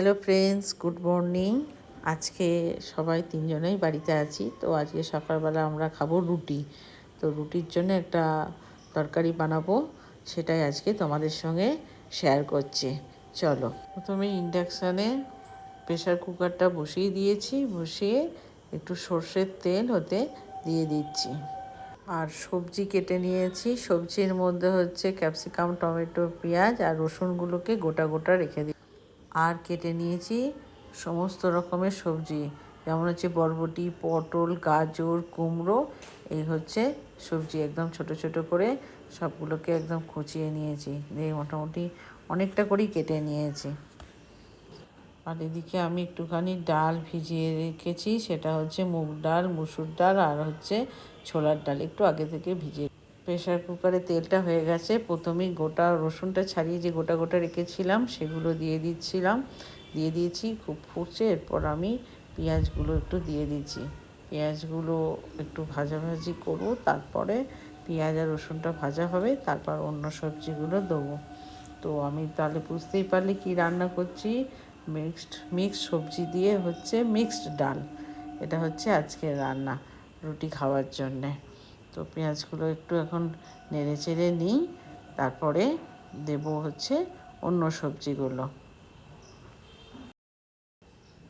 Hello friends, good morning. আজকে সবাই তিনজনেই বাড়িতে আছি, তো আজকে সকালবেলা আমরা খাব রুটি। তো রুটির জন্য একটা তরকারি বানাবো, সেটাই আজকে তোমাদের সঙ্গে শেয়ার করছি। চলো, প্রথমে ইন্ডাকশানে প্রেশার কুকারটা বসিয়ে দিয়েছি, বসিয়ে একটু সর্ষের তেল হতে দিয়ে দিচ্ছি। আর সবজি কেটে নিয়েছি, সবজির মধ্যে হচ্ছে ক্যাপসিকাম টমেটো, পেঁয়াজ আর রসুনগুলোকে গোটা গোটা রেখে দিই আর কেটে নিয়েছি সমস্ত রকমের সবজি। যেমন হচ্ছে বরবটি, পটল, গাজর, কুমড়ো, এই হচ্ছে সবজি একদম ছোট ছোট করে সবগুলোকে একদম খুঁচিয়ে নিয়েছি। দিয়ে মোটামুটি অনেকটা করেই কেটে নিয়েছি। আর এদিকে আমি একটুখানি ডাল ভিজিয়ে রেখেছি, সেটা হচ্ছে মুগ ডাল, মুসুর ডাল, আর হচ্ছে ছোলার ডাল, একটু আগে থেকে ভিজিয়ে প্রেশার কুকারে তেলটা হয়ে গেছে। প্রথমেই গোটা রসুনটা ছাড়িয়ে যে গোটা গোটা রেখেছিলাম, সেগুলো দিয়ে দিচ্ছিলাম। দিয়ে দিয়েছি খুব ফুটছে, এরপর আমি পেঁয়াজগুলো একটু দিয়ে দিচ্ছি। পেঁয়াজগুলো একটু ভাজাভাজি করব, তারপরে পেঁয়াজ আর রসুনটা ভাজা হবে, তারপর অন্য সবজিগুলো দেবো। তো আমি তাহলে বুঝতেই পারলে কি রান্না করছি? মিক্সড মিক্সড সবজি দিয়ে হচ্ছে মিক্সড ডাল। এটা হচ্ছে আজকের রান্না, রুটি খাওয়ার জন্যে। তো পেঁয়াজগুলো একটু এখন নেড়ে চেড়ে নিই, তারপরে দেব হচ্ছে অন্য সবজিগুলো।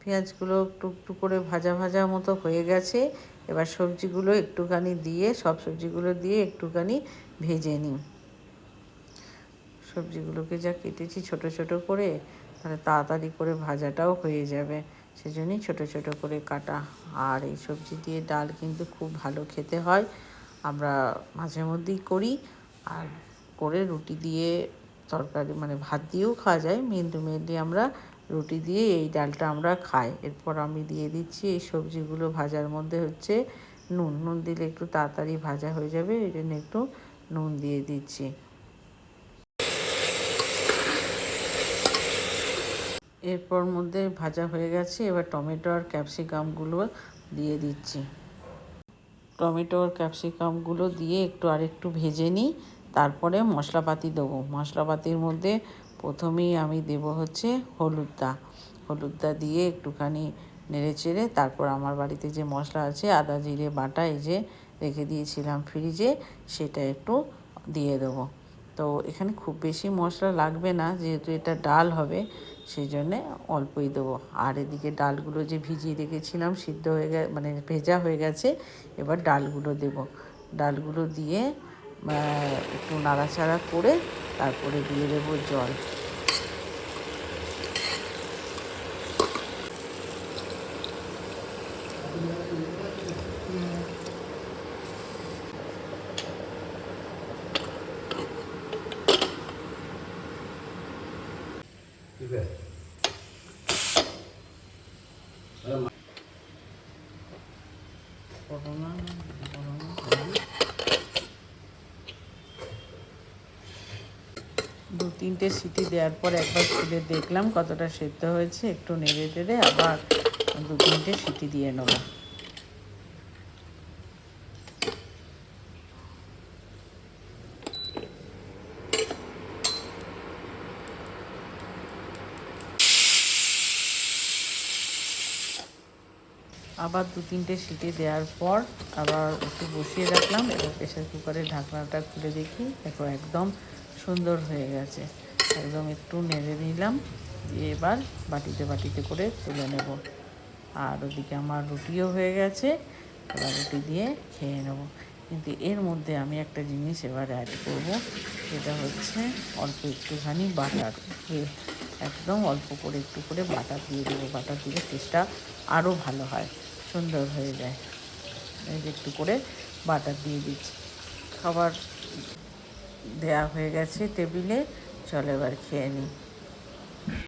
পেঁয়াজগুলো একটু করে ভাজা ভাজা মতো হয়ে গেছে, এবার সবজিগুলো একটুখানি দিয়ে, সব সবজিগুলো দিয়ে একটুখানি ভেজে নিই। সবজিগুলোকে যা কেটেছি ছোট ছোট করে, তাহলে তাড়াতাড়ি করে ভাজাটাও হয়ে যাবে। সেজন্যই ছোট ছোট করে কাটা। আর এই সবজি দিয়ে ডাল কিন্তু খুব ভালো খেতে হয়। আমরা মাঝে মধ্যেই করি। আর করে রুটি দিয়ে তরকারি মানে ভাত দিয়েও খাওয়া যায়। কিন্তু মেনলি আমরা রুটি দিয়ে এই ডালটা আমরা খাই। এরপর আমি দিয়ে দিচ্ছি এই সবজিগুলো। ভাজার মধ্যে হচ্ছে নুন। নুন দিলে একটু তাড়াতাড়ি ভাজা হয়ে যাবে। এই জন্য একটু নুন দিয়ে দিচ্ছি। এরপর মধ্যে ভাজা হয়ে গেছে। এবার টমেটো আর ক্যাপসিকামগুলো দিয়ে দিচ্ছি। টমেটো আর ক্যাপসিকামগুলো দিয়ে একটু আর একটু ভেজে নিই, তারপরে মশলাপাতি দেবো। মশলাপাতির মধ্যে প্রথমেই আমি দেব হচ্ছে হলুদটা হলুদটা দিয়ে একটুখানি নেড়ে চেড়ে তারপর আমার বাড়িতে যে মশলা আছে, আদা, জিরে, বাটা, এই যে রেখে দিয়েছিলাম ফ্রিজে, সেটা একটু দিয়ে দেবো। তো এখানে খুব বেশি মশলা লাগবে না, যেহেতু এটা ডাল হবে সেই জন্যে অল্পই দেবো। আর এদিকে ডালগুলো যে ভিজিয়ে রেখেছিলাম, সিদ্ধ হয়ে গে মানে ভেজা হয়ে গেছে, এবার ডালগুলো দেব। ডালগুলো দিয়ে একটু নাড়াচাড়া করে তারপরে দিয়ে দেবো জল। দু তিনটে সিটি দেওয়ার পর একবার খুলে দেখলাম কতটা সেদ্ধ হয়েছে, একটু নেড়ে টেড়ে আবার দু তিনটে সিটি দিয়ে নেব। আবার দু তিনটে সিটি দেওয়ার পর আবার একটু বসিয়ে রাখলাম এবার প্রেশার কুকারের ঢাকনাটা খুলে দেখি। দেখো একদম সুন্দর হয়ে গেছে। একদম একটু নেড়ে নিলাম, দিয়ে এবার বাটিতে বাটিতে করে তুলে নেব। আর ওদিকে আমার রুটিও হয়ে গেছে, এবার রুটি দিয়ে খেয়ে নেব। কিন্তু এর মধ্যে আমি একটা জিনিস এবার অ্যাড করব, সেটা হচ্ছে অল্প একটুখানি বাটার। একদম অল্প করে একটু করে বাটার দিয়ে দেবো। বাটার দিলে টেস্টটা আরও ভালো হয়। সুন্দর হয়ে যায়। একটু করে বাটার দিয়ে দিচ্ছি। খাবার দেয়া হয়ে গেছে টেবিলে। চলো এবার খেয়ে নিই।